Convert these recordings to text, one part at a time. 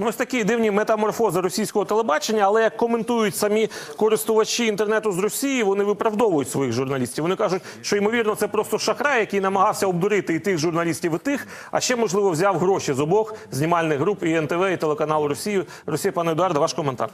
Ну, ось такі дивні метаморфози російського телебачення, але як коментують самі користувачі інтернету з Росії, вони виправдовують своїх журналістів. Вони кажуть, що ймовірно це просто шахрай, який намагався обдурити і тих журналістів, і тих, а ще можливо взяв гроші з обох знімальних груп і НТВ, і телеканалу Росію. Росія, пане Едуарде, ваш коментар.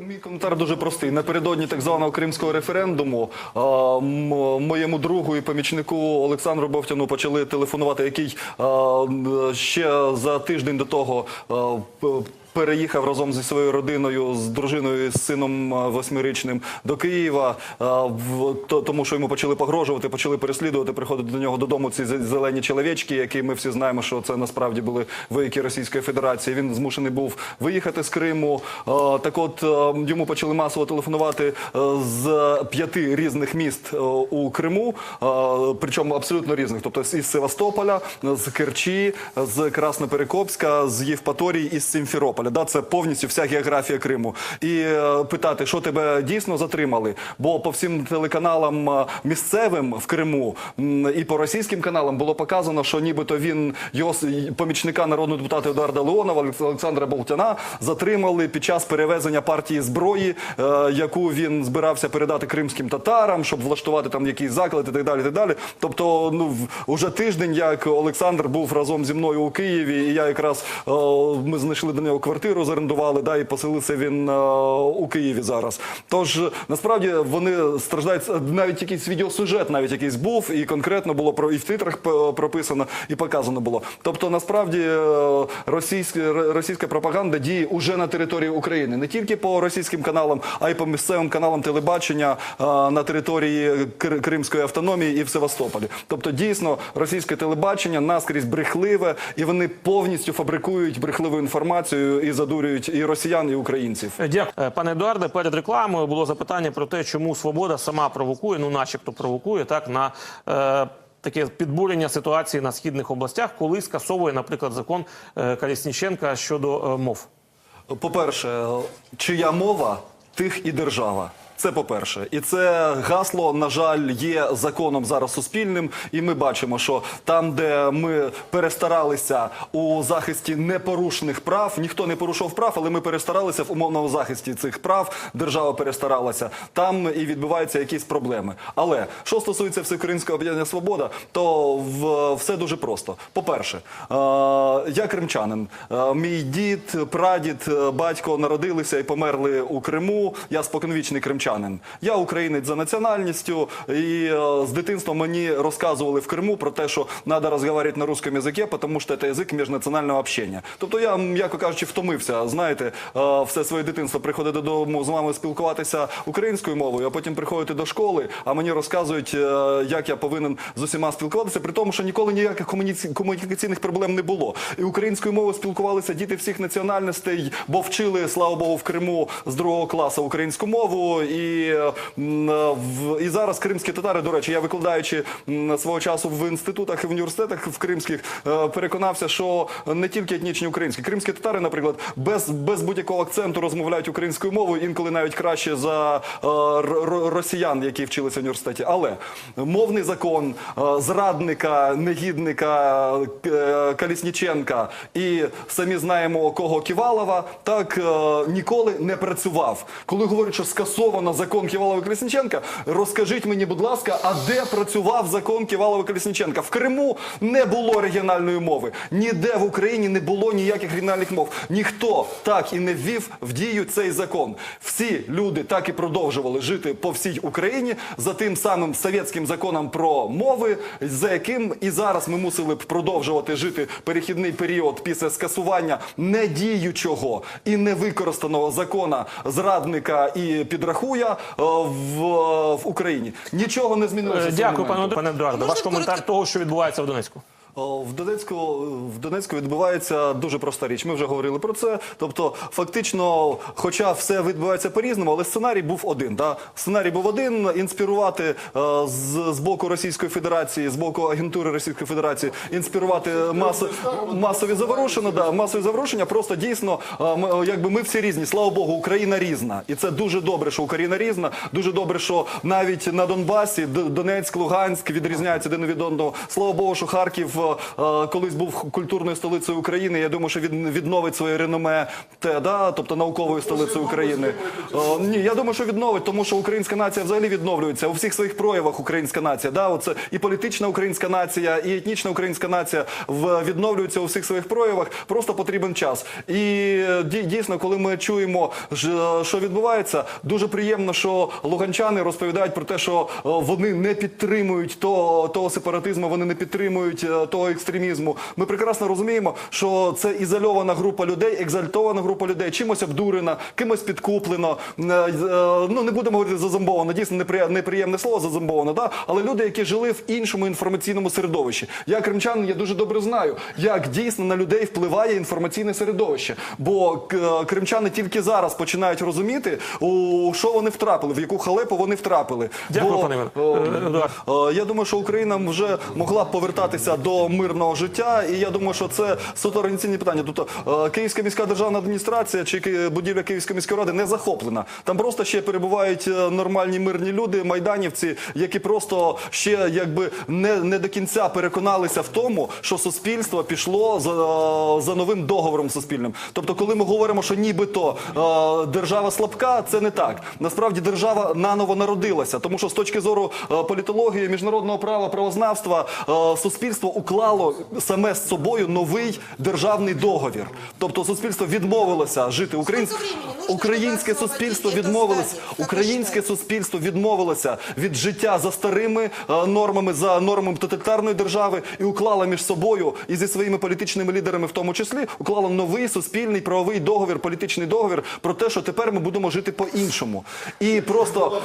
Мій- коментар дуже простий. Напередодні так званого кримського референдуму моєму другу і помічнику Олександру Бовтяну почали телефонувати, який ще за тиждень до того переїхав разом зі своєю родиною, з дружиною з сином а, восьмирічним до Києва, в- тому що йому почали погрожувати, почали переслідувати, приходити до нього додому ці зелені чоловічки, які ми всі знаємо, що це насправді були вояки Російської Федерації. Він змушений був виїхати з Криму. Так от йому почали масово телефонувати з п'яти різних міст у Криму, причому абсолютно різних, тобто із Севастополя, з Керчі, з Красноперекопська, з Євпаторії і з Сімферополя. Да, це повністю вся географія Криму. І е, питати, що тебе дійсно затримали, бо по всім телеканалам е, місцевим в Криму і по російським каналам було показано, що нібито він його помічника народного депутата Едуарда Леонова Олександра Болтяна затримали під час перевезення партії зброї, е, яку він збирався передати кримським татарам, щоб влаштувати там якийсь заклад і так далі. і Так далі. Тобто, ну в- уже тиждень, як Олександр був разом зі мною у Києві, і я якраз ми знайшли до нього квартиру, зорендували, да, і поселився він е, у Києві зараз. Тож насправді вони страждають навіть якийсь відеосюжет, навіть якийсь був, і конкретно було про і в титрах прописано, і показано було. Тобто, насправді е, російська російська пропаганда діє уже на території України, не тільки по російським каналам, а й по місцевим каналам телебачення е, на території Кр- Кримської автономії і в Севастополі. Тобто, дійсно, російське телебачення наскрізь брехливе, і вони повністю фабрикують брехливу інформацію і задурюють і росіян, і українців. Е, Дякую, Е, пане Едуарде. Перед рекламою було запитання про те, чому свобода сама провокує, ну, начебто, провокує так на е, таке підбурення ситуації на східних областях, коли скасовує, наприклад, закон Калісніченка щодо е, мов. По-перше, чия мова, тих і держава. Це по-перше, і це гасло, на жаль, є законом зараз суспільним. І ми бачимо, що там, де ми перестаралися у захисті непорушних прав, ніхто не порушив прав, але ми перестаралися в умовному захисті цих прав. Держава перестаралася. Там і відбуваються якісь проблеми. Але що стосується всеукраїнського об'єднання Свобода, то все дуже просто. По-перше, е, я кримчанин. Е, мій дід, прадід, е, батько народилися і померли у Криму. Я споконвічний кримчанин. Я українець за національністю, і е, з дитинства мені розказували в Криму про те, що треба розмовляти на русском язикі, тому що це язик міжнаціонального общення. Тобто я, м'яко кажучи, втомився. Знаєте, е, все своє дитинство приходити додому з вами спілкуватися українською мовою, а потім приходити до школи, а мені розказують, е, як я повинен з усіма спілкуватися, при тому, що ніколи ніяких комунікаційних проблем не було. І українською мовою спілкувалися діти всіх національностей, бо вчили, слава Богу, в Криму з другого класу українську мову. В- і зараз кримські татари, до речі, я викладаючи свого часу в інститутах і в університетах в кримських, е, переконався, що не тільки етнічні українські. Кримські татари, наприклад, без, без будь-якого акценту розмовляють українською мовою, інколи навіть краще за е, росіян, які вчилися в університеті. Але мовний закон е, зрадника, негідника Калісніченка і самі знаємо кого Ківалова, так ніколи не працював. Коли говорять, що скасовано закон Ківалова Колісніченка, розкажіть мені, будь ласка, а де працював закон Ківалова Колісніченка? В Криму не було регіональної мови. Ніде в Україні не було ніяких регіональних мов. Ніхто так і не ввів в дію цей закон. Всі люди так і продовжували жити по всій Україні за тим самим совєтським законом про мови, за яким і зараз ми мусили б продовжувати жити перехідний період після скасування недіючого і невикористаного закона зрадника і підрахуя е, в, в Україні. Нічого не змінилося. Е, Дякую, пане, пане Едуарде. Ваш коментар коротко? того, що відбувається в Донецьку. В Донецьку, в Донецьку відбувається дуже проста річ. Ми вже говорили про це. Тобто, фактично, хоча все відбувається по-різному, але сценарій був один. Да? Сценарій був один інспірувати е, з, з боку Російської Федерації, з боку агентури Російської Федерації, інспірувати масо, масові заворушення. Да, масові заворушення. Просто дійсно, е, ми, якби ми всі різні. Слава Богу, Україна різна, і це дуже добре, що Україна різна. Дуже добре, що навіть на Донбасі Донецьк, Луганськ відрізняються один від одного. Слава Богу, що Харків. Е, що е, колись був культурною столицею України. Я думаю, що він відновить своє реноме, те, да, тобто науковою столицею України. Е, ні, я думаю, що відновить, тому що українська нація взагалі відновлюється у всіх своїх проявах. Українська нація, да, оце і політична українська нація, і етнічна українська нація в відновлюються у всіх своїх проявах. Просто потрібен час. І е, дійсно, коли ми чуємо, що відбувається, дуже приємно, що луганчани розповідають про те, що вони не підтримують того, того сепаратизму, вони не підтримують е, того екстремізму. Ми прекрасно розуміємо, що це ізольована група людей, екзальтована група людей, чимось обдурена, кимось підкуплено. Е, е, Ну не будемо говорити зазомбовано, дійсно неприємне слово зазомбовано, да? але люди, які жили в іншому інформаційному середовищі. Я кримчанин, я дуже добре знаю, як дійсно на людей впливає інформаційне середовище. Бо кримчани тільки зараз починають розуміти, у що вони втрапили, в яку халепу вони втрапили. Дякую, Бо, пане Е. Е, Я думаю, що Україна вже могла б повертатися до мирного життя, і я думаю, що це суто організаційні питання. Тобто е, Київська міська державна адміністрація чи будівля Київської міської ради не захоплена. Там просто ще перебувають е, нормальні мирні люди, майданівці, які просто ще якби не, не до кінця переконалися в тому, що суспільство пішло за, за новим договором суспільним. Тобто, коли ми говоримо, що нібито е, держава слабка, це не так. Насправді держава наново народилася, тому що з точки зору е, політології, міжнародного права, правознавства, е, суспільство уклало саме з собою новий державний договір. Тобто суспільство відмовилося жити українське. времени нужно, Українське чтобы суспільство освободить? Это відмовилося. здание. Как вы Українське считаете? суспільство відмовилося від життя за старими е, нормами, за нормами тоталітарної держави і уклало між собою і зі своїми політичними лідерами, в тому числі, уклало новий суспільний правовий договір, політичний договір про те, що тепер ми будемо жити по-іншому. І просто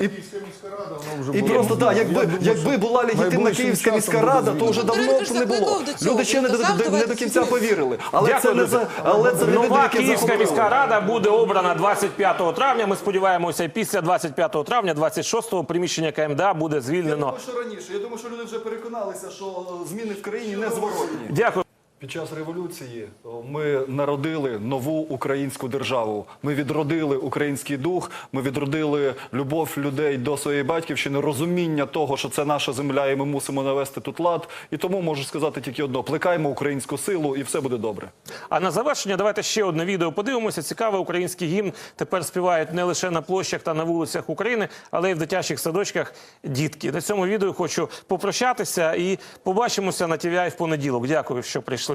е, і, і просто так, якби якби була легітимна найближчим Київська часом міська буде рада, то звільнено. вже давно Дорогі не було. Люди ще не до, не до кінця повірили. Але Дякую це не за але це не Нова Київська міська рада буде обрана 25 травня. Ми сподіваємося, після 25 травня, 26-го, приміщення КМДА буде Я звільнено. думаю, що раніше. Я думаю, що люди вже переконалися, що зміни в країні не зворотні. Дякую. Під час революції ми народили нову українську державу. Ми відродили український дух. Ми відродили любов людей до своєї батьківщини, розуміння того, що це наша земля, і ми мусимо навести тут лад. І тому можу сказати тільки одно: плекаємо українську силу, і все буде добре. А на завершення давайте ще одне відео подивимося. Цікавий український гімн тепер співають не лише на площах та на вулицях України, але й в дитячих садочках дітки. На цьому відео хочу попрощатися і побачимося на TVI в понеділок. Дякую, що прийшли.